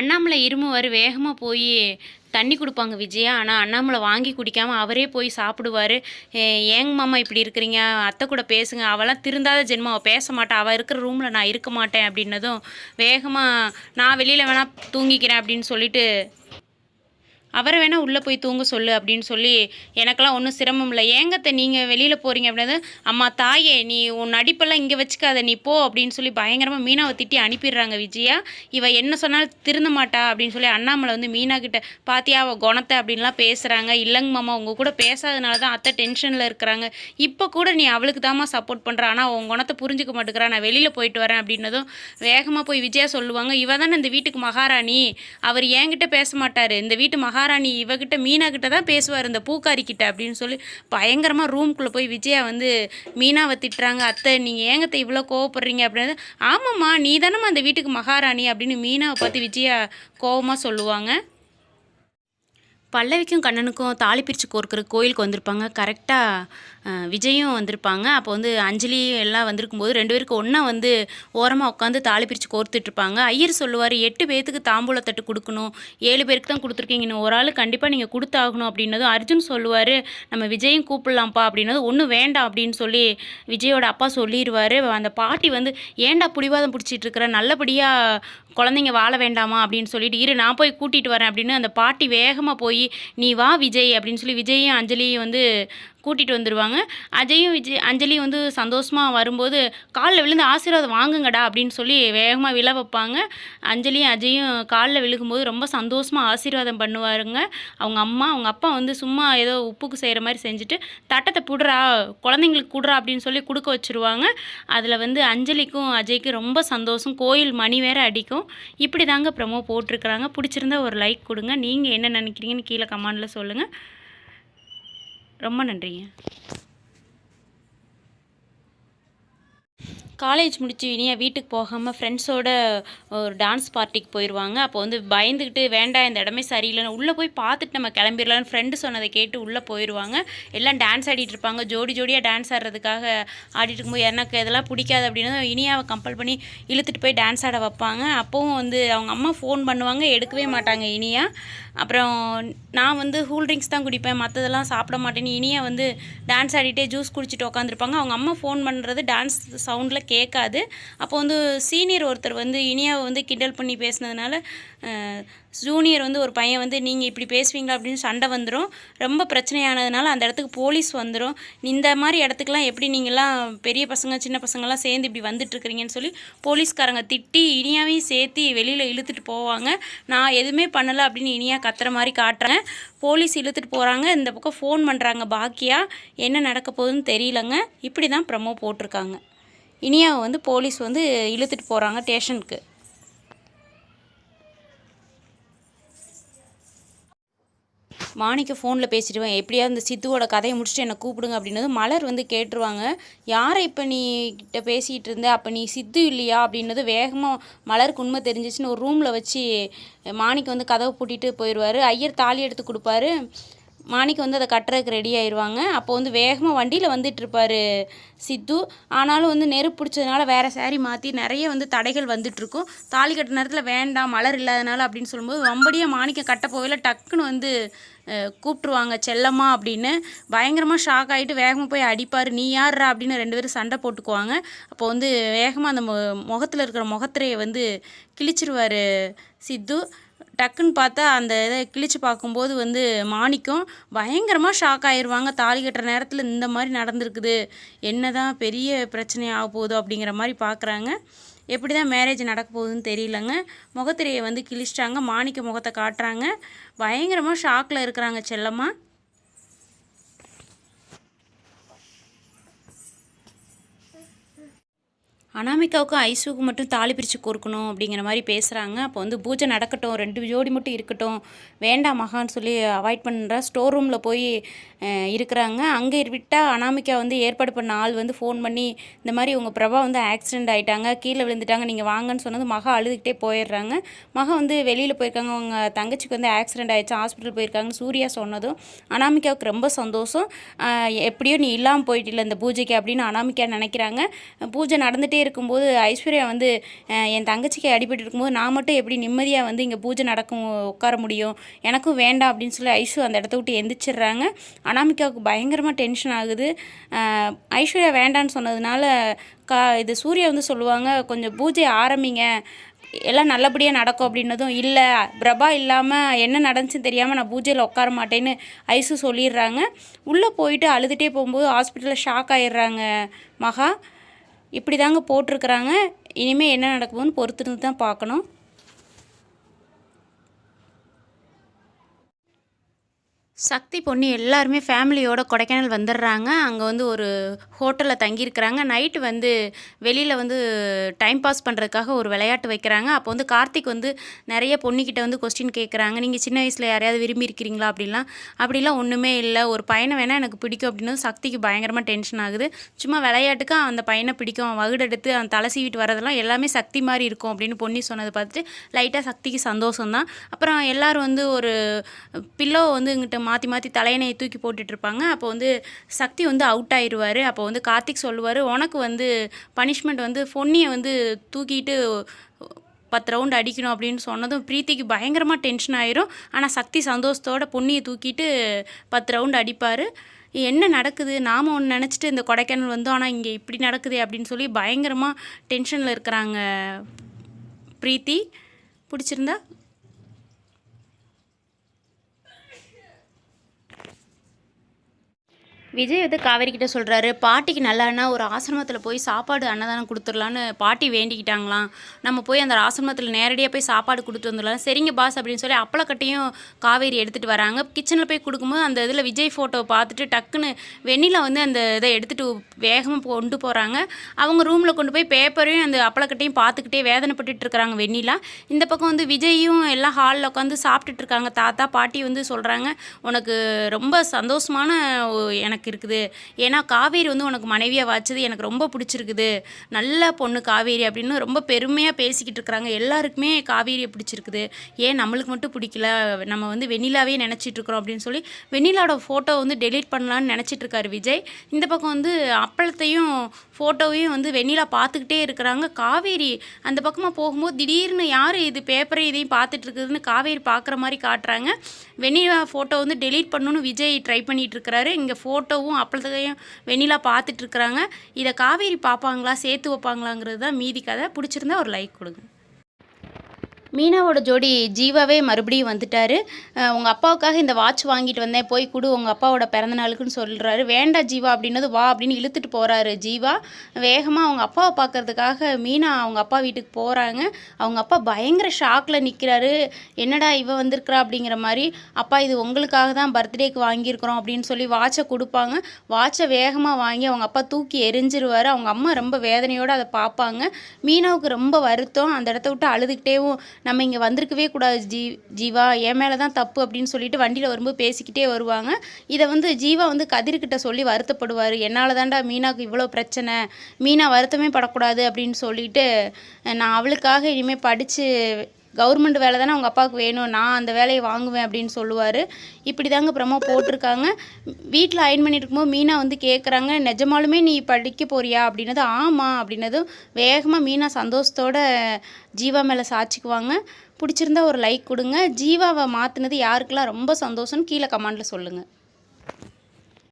அண்ணாமலை இருமுவார் வேகமாக போய் தண்ணி கொடுப்பாங்க விஜயா. ஆனால் அண்ணாமலை வாங்கி குடிக்காமல் அவரே போய் சாப்பிடுவார். ஏங்க மாமா இப்படி இருக்கிறீங்க? அத்தை கூட பேசுங்க. அவளாம் திருந்தாத ஜென்மம். அவள் பேச மாட்டா. அவள் இருக்கிற ரூமில் நான் இருக்க மாட்டேன் அப்படின்னதும் வேகமாக நான் வெளியில் வேணால் தூங்கிக்கிறேன் அப்படின்னு சொல்லிட்டு அவரை வேணால் உள்ளே போய் தூங்க சொல்லு அப்படின்னு சொல்லி எனக்கெல்லாம் ஒன்றும் சிரமம் இல்லை. ஏங்கத்தை நீங்கள் வெளியில் போகிறீங்க அப்படின்னா அம்மா தாயே நீ உன் நடிப்பெல்லாம் இங்கே வச்சுக்காத நீ போ அப்படின்னு சொல்லி பயங்கரமாக மீனாவை திட்டி அனுப்பிடுறாங்க விஜயா. இவ என்ன சொன்னாலும் திருந்த மாட்டா அப்படின்னு சொல்லி அண்ணாமலை வந்து மீனா கிட்ட பாத்தியா அவள் குணத்தை அப்படின்லாம் பேசுகிறாங்க இல்லைங்க மாமா உங்கள் கூட பேசாதனால தான் அத்தை டென்ஷனில் இருக்கிறாங்க. இப்போ கூட நீ அவளுக்கு தாம்மா சப்போர்ட் பண்ணுற ஆனால் உன் குணத்தை புரிஞ்சுக்க மாட்டேங்கிறா. நான் வெளியில் போயிட்டு வரேன் அப்படின்னதும் வேகமாக போய் விஜயா சொல்லுவாங்க. இவ தானே இந்த வீட்டுக்கு மகாராணி. அவர் என்கிட்ட பேச மாட்டார். இந்த வீட்டு மகா மகாராணி இவகிட்ட மீனா கிட்ட தான் பேசுவார் இந்த பூக்காரி கிட்ட அப்படின்னு சொல்லி பயங்கரமாக ரூம்குள்ளே போய் விஜயா வந்து மீனாவை திட்டுறாங்க அத்தை நீங்கள் ஏங்கத்தை இவ்வளோ கோவப்படுறீங்க? அப்படின்னு. ஆமாம்மா நீ தானம்மா அந்த வீட்டுக்கு மகாராணி அப்படின்னு மீனாவை பார்த்து விஜயா கோவமாக சொல்லுவாங்க. பல்லவிக்கும் கண்ணனுக்கும் தாலி பிரித்து கோர்க்கிற கோயிலுக்கு வந்திருப்பாங்க. கரெக்டாக விஜயும் வந்திருப்பாங்க. அப்போ வந்து அஞ்சலி எல்லாம் வந்திருக்கும் போது ரெண்டு பேருக்கு ஒன்றா வந்து ஓரமாக உட்காந்து தாலி பிரித்து கோர்த்துட்ருப்பாங்க. ஐயர் சொல்லுவார் எட்டு பேர்த்துக்கு தாம்பூலத்தட்டு கொடுக்கணும். ஏழு பேருக்கு தான் கொடுத்துருக்கீங்க. இன்னும் ஒரு ஆள் கண்டிப்பாக நீங்கள் கொடுத்தாகணும். அப்படின்னதும் அர்ஜுன் சொல்லுவார் நம்ம விஜயும் கூப்பிடலாம்ப்பா. அப்படின்னது ஒன்றும் வேண்டாம். அப்படின்னு சொல்லி விஜயோட அப்பா சொல்லிடுவார் அந்த பாட்டி வந்து ஏண்டா புடிவாதம் பிடிச்சிட்டு இருக்கிற நல்லபடியாக குழந்தைங்க வாழ வேண்டாமா அப்படின்னு சொல்லிட்டு இரு நான் போய் கூட்டிகிட்டு வரேன் அப்படின்னு அந்த பாட்டி வேகமாக போய் நீ வா விஜய் அப்படின்னு சொல்லி விஜயும் அஞ்சலியும் வந்து கூட்டிகிட்டு வந்துடுவாங்க அஜயும் விஜய் அஞ்சலியும் வந்து சந்தோஷமாக வரும்போது காலில் விழுந்து ஆசீர்வாதம் வாங்குங்கடா அப்படின்னு சொல்லி வேகமாக விழ வைப்பாங்க. அஞ்சலியும் அஜயும் காலில் விழுகும்போது ரொம்ப சந்தோஷமாக ஆசீர்வாதம் பண்ணுவாருங்க. அவங்க அம்மா அவங்க அப்பா வந்து சும்மா ஏதோ உப்புக்கு செய்கிற மாதிரி செஞ்சுட்டு தட்டத்தை புடுறா குழந்தைங்களுக்கு குடுறா அப்படின்னு சொல்லி கொடுக்க வச்சுருவாங்க. அதில் வந்து அஞ்சலிக்கும் அஜய்க்கும் ரொம்ப சந்தோஷம். கோயில் மணி வேற அடிக்கும். இப்படி தாங்க ப்ரமோ போட்டிருக்கிறாங்க. பிடிச்சிருந்தா ஒரு லைக் கொடுங்க. நீங்கள் என்ன நினைக்கிறீங்கன்னு கீழே கமெண்டில் சொல்லுங்கள் ரொம்ப நன்றிங்க. காலேஜ் முடிச்சு இனியா வீட்டுக்கு போகாமல் ஃப்ரெண்ட்ஸோட ஒரு டான்ஸ் பார்ட்டிக்கு போயிடுவாங்க அப்போ வந்து பயந்துக்கிட்டு வேண்டாம் இந்த இடமே சரியில்லைன்னு உள்ளே போய் பார்த்துட்டு நம்ம கிளம்பிடலான்னு ஃப்ரெண்டு சொன்னதை கேட்டு உள்ளே போயிடுவாங்க எல்லாம் டான்ஸ் ஆடிட்டு இருப்பாங்க. ஜோடி ஜோடியாக டான்ஸ் ஆடுறதுக்காக ஆடிட்டு இருக்கும்போது எனக்கு இதெல்லாம் பிடிக்காது அப்படின்னு இனியாவை கம்பல் பண்ணி இழுத்துட்டு போய் டான்ஸ் ஆட வைப்பாங்க. அப்போவும் வந்து அவங்க அம்மா ஃபோன் பண்ணுவாங்க. எடுக்கவே மாட்டாங்க இனியா. அப்புறம் நான் வந்து கூல் ட்ரிங்க்ஸ் தான் குடிப்பேன். மற்றதெல்லாம் சாப்பிட மாட்டேன்னு இனியா வந்து டான்ஸ் ஆடிட்டே ஜூஸ் குடிச்சிட்டு உட்காந்துருப்பாங்க அவங்க அம்மா ஃபோன் பண்ணுறது டான்ஸ் சவுண்டில் கேட்காது. அப்போ வந்து சீனியர் ஒருத்தர் வந்து இனியாவை வந்து கிண்டல் பண்ணி பேசினதுனால ஜூனியர் வந்து ஒரு பையன் வந்து நீங்கள் இப்படி பேசுவீங்களா அப்படின்னு சண்டை வந்துடும் ரொம்ப பிரச்சனையானதுனால அந்த இடத்துக்கு போலீஸ் வந்துடும் இந்த மாதிரி இடத்துக்குலாம் எப்படி நீங்கள்லாம் பெரிய பசங்க சின்ன பசங்கள்லாம் சேர்ந்து இப்படி வந்துட்டுருக்கிறீங்கன்னு சொல்லி போலீஸ்காரங்க திட்டி இனியாவையும் சேர்த்து வெளியில் இழுத்துட்டு போவாங்க. நான் எதுவுமே பண்ணலை அப்படின்னு இனியா கத்துற மாதிரி காட்டுறேன் போலீஸ் இழுத்துட்டு போகிறாங்க இந்த பக்கம் ஃபோன் பண்ணுறாங்க பாக்கியா. என்ன நடக்க போகுதுன்னு தெரியலங்க. இப்படி தான் ப்ரமோ போட்டிருக்காங்க. இனியாவை வந்து போலீஸ் வந்து இழுத்துட்டு போகிறாங்க ஸ்டேஷனுக்கு. மாணிக்க ஃபோனில் பேசிடுவேன். எப்படியாவது இந்த சித்துவோட கதையை முடிச்சுட்டு என்னை கூப்பிடுங்க அப்படின்னது மலர் வந்து கேட்டுருவாங்க. யாரை இப்போ நீ கிட்ட பேசிகிட்டு இருந்த? அப்போ நீ சித்து இல்லையா? அப்படின்னது வேகமாக மலருக்கு உண்மை தெரிஞ்சிச்சுன்னு ஒரு ரூமில் வச்சு மாணிக்க வந்து கதவை பூட்டிட்டு போயிடுவார். ஐயர் தாலி எடுத்து கொடுப்பாரு. மாணிக்கு வந்து அதை கட்டுறதுக்கு ரெடி ஆயிடுவாங்க அப்போ வந்து வேகமாக வண்டியில் வந்துட்டுருப்பார் சித்து. ஆனாலும் வந்து நெருப்பு பிடிச்சதுனால வேறு saree மாற்றி நிறைய வந்து தடைகள் வந்துட்டுருக்கும். தாலி கட்டுற நேரத்தில் வேண்டாம் மலர் இல்லாதனால அப்படின்னு சொல்லும்போது வம்படியாக மாணிக்கம் கட்ட போகல டக்குன்னு வந்து கூப்பிட்ருவாங்க செல்லம்மா அப்படின்னு. பயங்கரமாக ஷாக் ஆகிட்டு வேகமாக போய் அடிப்பார். நீ யார்ரா அப்படின்னு ரெண்டு பேரும் சண்டை போட்டுக்குவாங்க. அப்போ வந்து வேகமாக அந்த முகத்தில் இருக்கிற முகத்திரையை வந்து கிழிச்சிருவார் சித்து. டக்குன்னு பார்த்தா அந்த இதை கிழிச்சு பார்க்கும்போது வந்து மாணிக்கம் பயங்கரமாக ஷாக் ஆயிடுவாங்க தாலி கட்டுற நேரத்தில் இந்த மாதிரி நடந்திருக்குது. என்னதான் பெரிய பிரச்சனை ஆக போகுதோ அப்படிங்கிற மாதிரி பார்க்குறாங்க. எப்படி தான் மேரேஜ் நடக்க போகுதுன்னு தெரியலங்க. முகத்திரையை வந்து கிழிச்சிட்டாங்க. மாணிக்க முகத்தை காட்டுறாங்க. பயங்கரமாக ஷாக்கில் இருக்கிறாங்க செல்லம்மா. அனாமிகாவுக்கும் ஐசுவுக்கு மட்டும் தாலி பிரித்து கொடுக்கணும் அப்படிங்கிற மாதிரி பேசுகிறாங்க அப்போ வந்து பூஜை நடக்கட்டும் ரெண்டு ஜோடி மட்டும் இருக்கட்டும். வேண்டாம் மகான்னு சொல்லி அவாய்ட் பண்ணுறா ஸ்டோர் ரூமில் போய் இருக்கிறாங்க. அங்கே விட்டால் அனாமிகா வந்து ஏற்பாடு பண்ண ஆள் வந்து ஃபோன் பண்ணி இந்த மாதிரி உங்கள் பிரபா வந்து ஆக்சிடெண்ட் ஆகிட்டாங்க கீழே விழுந்துட்டாங்க நீங்கள் வாங்கன்னு சொன்னது மகா அழுதுகிட்டே போயிடுறாங்க. மகா வந்து வெளியில் போயிருக்காங்க. அவங்க தங்கச்சிக்கு வந்து ஆக்சிடென்ட் ஆயிடுச்சு ஹாஸ்பிட்டல் போயிருக்காங்கன்னு சூர்யா சொன்னதும் அனாமிகாவுக்கு ரொம்ப சந்தோஷம். எப்படியோ நீ இல்லாமல் போயிட்டில்ல இந்த பூஜைக்கு அப்படின்னு அனாமிகா நினைக்கிறாங்க. பூஜை நடந்துகிட்டே இருக்கும்போது ஐஸ்வர்யா வந்து என் தங்கச்சிக்கு அடிபட்டு இருக்கும்போது நான் மட்டும் எப்படி நிம்மதியாக வந்து இங்கே பூஜை நடக்கும் உட்கார முடியும்? எனக்கும் வேண்டாம் அப்படின்னு சொல்லி ஐஷு அந்த இடத்த விட்டு எந்திரிச்சிடுறாங்க. அனாமிகாவுக்கு பயங்கரமாக டென்ஷன் ஆகுது. ஐஸ்வர்யா வேண்டான்னு சொன்னதுனால கா இது சூர்யா வந்து சொல்லுவாங்க கொஞ்சம் பூஜை ஆரம்பிங்க. எல்லாம் நல்லபடியாக நடக்கும் அப்படின்னதும் இல்லை பிரபா இல்லாமல் என்ன நடந்துச்சுன்னு தெரியாமல் நான் பூஜையில் உட்கார மாட்டேன்னு ஐசு சொல்லிடுறாங்க. உள்ளே போயிட்டு அழுதுகிட்டே போகும்போது ஹாஸ்பிட்டலில் ஷாக் ஆயிடுறாங்க மகா. இப்படி தாங்க போட்டிருக்கிறாங்க. இனிமேல் என்ன நடக்கும்னு பொறுத்திருந்து தான் பார்க்கணும். சக்தி பொண்ணு எல்லாருமே ஃபேமிலியோட கொடைக்கானல் வந்துடுறாங்க. அங்கே வந்து ஒரு ஹோட்டலில் தங்கியிருக்கிறாங்க. நைட்டு வந்து வெளியில் வந்து டைம் பாஸ் பண்ணுறதுக்காக ஒரு விளையாட்டு வைக்கிறாங்க. அப்போ வந்து கார்த்திக் வந்து நிறைய பொண்ணுக்கிட்ட வந்து கொஸ்டின் கேட்குறாங்க நீங்கள் சின்ன வயசில் யாரையாவது விரும்பி இருக்கிறீங்களா? அப்படிலாம் அப்படிலாம் ஒன்றுமே இல்லை. ஒரு பையனை வேணால் எனக்கு பிடிக்கும் அப்படின்னு சக்திக்கு பயங்கரமாக டென்ஷன் ஆகுது. சும்மா விளையாட்டுக்கு அந்த பையனை பிடிக்கும். அவன் வகுடெடுத்து அந்த தலை சீவிட்டு வரதெல்லாம் எல்லாமே சக்தி மாதிரி இருக்கும் அப்படின்னு பொன்னி சொன்னதை பார்த்துட்டு லைட்டாக சக்திக்கு சந்தோஷம் தான் அப்புறம் எல்லோரும் வந்து ஒரு பில்லோ வந்து இங்கிட்ட மாற்றி மாற்றி தலையணையை தூக்கி போட்டுட்ருப்பாங்க. அப்போ வந்து சக்தி வந்து அவுட் ஆயிடுவார் அப்போ வந்து கார்த்திக் சொல்லுவார் உனக்கு வந்து பனிஷ்மெண்ட் வந்து பொன்னியை வந்து தூக்கிட்டு பத்து ரவுண்ட் அடிக்கணும் அப்படின்னு சொன்னதும் பிரீத்திக்கு பயங்கரமாக டென்ஷன் ஆயிரும். ஆனால் சக்தி சந்தோஷத்தோட பொன்னியை தூக்கிட்டு பத்து ரவுண்ட் அடிப்பார். என்ன நடக்குது? நாம் ஒன்று நினச்சிட்டு இந்த கொடைக்கானல் வந்தோம் ஆனால் இங்கே இப்படி நடக்குதே அப்படின்னு சொல்லி பயங்கரமாக டென்ஷனில் இருக்கிறாங்க பிரீத்தி. பிடிச்சிருந்தா? விஜய் வந்து காவேரி கிட்ட சொல்கிறாரு பாட்டிக்கு நல்லான்னா ஒரு ஆசிரமத்தில் போய் சாப்பாடு அன்னதானம் கொடுத்துடலான்னு பாட்டி வேண்டிக்கிட்டாங்களாம். நம்ம போய் அந்த ஆசிரமத்தில் நேரடியாக போய் சாப்பாடு கொடுத்து வந்துடலாம். சரிங்க பாஸ் அப்படின்னு சொல்லி அப்பளக்கட்டையும் காவேரி எடுத்துகிட்டு வராங்க. கிச்சனில் போய் கொடுக்கும்போது அந்த இதில் விஜய் ஃபோட்டோவை பார்த்துட்டு டக்குன்னு வெண்ணிலா வந்து அந்த இதை எடுத்துகிட்டு வேகமாக கொண்டு போகிறாங்க அவங்க ரூமில் கொண்டு போய் பேப்பரையும் அந்த அப்பளக்கட்டையும் பார்த்துக்கிட்டே வேதனைப்பட்டுட்டு இருக்கிறாங்க வெண்ணிலா. இந்த பக்கம் வந்து விஜயும் எல்லாம் ஹாலில் உட்காந்து சாப்பிட்டுட்டு இருக்காங்க. தாத்தா பாட்டி வந்து சொல்கிறாங்க உனக்கு ரொம்ப சந்தோஷமான எனக்கு எனக்கு இருக்குது. ஏன்னா காவேரி வந்து உனக்கு மனைவியாக வாச்சது எனக்கு ரொம்ப பிடிச்சிருக்குது. நல்ல பொண்ணு காவேரி அப்படின்னு ரொம்ப பெருமையாக பேசிக்கிட்டு இருக்கிறாங்க. எல்லாருக்குமே காவேரியை பிடிச்சிருக்குது. ஏன் நம்மளுக்கு மட்டும் பிடிக்கல? நம்ம வந்து வெண்ணிலாவே நினச்சிட்டு இருக்கிறோம் அப்படின்னு சொல்லி வெண்ணிலாவோட ஃபோட்டோ வந்து டெலீட் பண்ணலான்னு நினச்சிட்டு இருக்காரு விஜய். இந்த பக்கம் வந்து அப்பளத்தையும் ஃபோட்டோவையும் வந்து வெண்ணிலா பார்த்துக்கிட்டே இருக்கிறாங்க. காவேரி அந்த பக்கமாக போகும்போது திடீர்னு யார் இது பேப்பரை இதையும் பார்த்துட்டு இருக்குதுன்னு காவேரி பார்க்குற மாதிரி காட்டுறாங்க. வெண்ணிலா ஃபோட்டோ வந்து டெலீட் பண்ணணும்னு விஜய் ட்ரை பண்ணிட்டு இருக்கிறாரு. இங்கே ஃபோட்டோவும் அப்பளத்தையும் வெண்ணிலா பார்த்துட்டு இருக்கிறாங்க. இதை காவேரி பார்ப்பாங்களா சேர்த்து வைப்பாங்களாங்கிறது தான் மீதி கதை. பிடிச்சிருந்தா ஒரு லைக் கொடுங்க. மீனாவோட ஜோடி ஜீவாவே மறுபடியும் வந்துட்டார். உங்கள் அப்பாவுக்காக இந்த வாட்ச் வாங்கிட்டு வந்தேன். போய் கொடு உங்கள் அப்பாவோட பிறந்த நாளுக்குன்னு சொல்கிறாரு வேண்டாம் ஜீவா அப்படின்னது வா அப்படின்னு இழுத்துட்டு போகிறாரு ஜீவா. வேகமாக அவங்க அப்பாவை பார்க்கறதுக்காக மீனா அவங்க அப்பா வீட்டுக்கு போகிறாங்க அவங்க அப்பா பயங்கர ஷாக்ல நிற்கிறாரு என்னடா இவ வந்திருக்கிறா அப்படிங்கிற மாதிரி அப்பா இது உங்களுக்காக தான் பர்த்டேக்கு வாங்கியிருக்கிறோம் அப்படின்னு சொல்லி வாட்சை கொடுப்பாங்க. வாட்சை வேகமாக வாங்கி அவங்க அப்பா தூக்கி எரிஞ்சிருவாரு. அவங்க அம்மா ரொம்ப வேதனையோடு அதை பார்ப்பாங்க. மீனாவுக்கு ரொம்ப வருத்தம். அந்த இடத்த விட்டு அழுதுகிட்டேவும் நம்ம இங்கே வந்திருக்கவே கூடாது ஜீ ஜீவா. என் மேலே தான் தப்பு அப்படின்னு சொல்லிட்டு வண்டியில் வரும்போது பேசிக்கிட்டே வருவாங்க. இதை வந்து ஜீவா வந்து கதிர்கிட்ட சொல்லி வருத்தப்படுவார். என்னால் தான்டா மீனாவுக்கு இவ்வளோ பிரச்சனை. மீனா வருத்தமே படக்கூடாது அப்படின்னு சொல்லிட்டு நான் அவளுக்காக இனிமேல் படித்து கவர்மெண்ட் வேலை தானே அவங்க அப்பாவுக்கு வேணும். நான் அந்த வேலையை வாங்குவேன் அப்படின்னு சொல்லுவார். இப்படி தாங்க ப்ரமோ போட்டிருக்காங்க. வீட்டில் அயன் பண்ணிட்டு இருக்கும்போது மீனா வந்து கேட்குறாங்க நிஜமாலுமே நீ படிக்க போறியா? அப்படின்னது ஆமாம் அப்படின்னதும் வேகமாக மீனா சந்தோஷத்தோட ஜீவா மேலே சாட்சிக்குவாங்க. பிடிச்சிருந்தா ஒரு லைக் கொடுங்க. ஜீவாவை மாற்றினது யாருக்கெல்லாம் ரொம்ப சந்தோஷம்னு கீழே கமெண்டில் சொல்லுங்கள்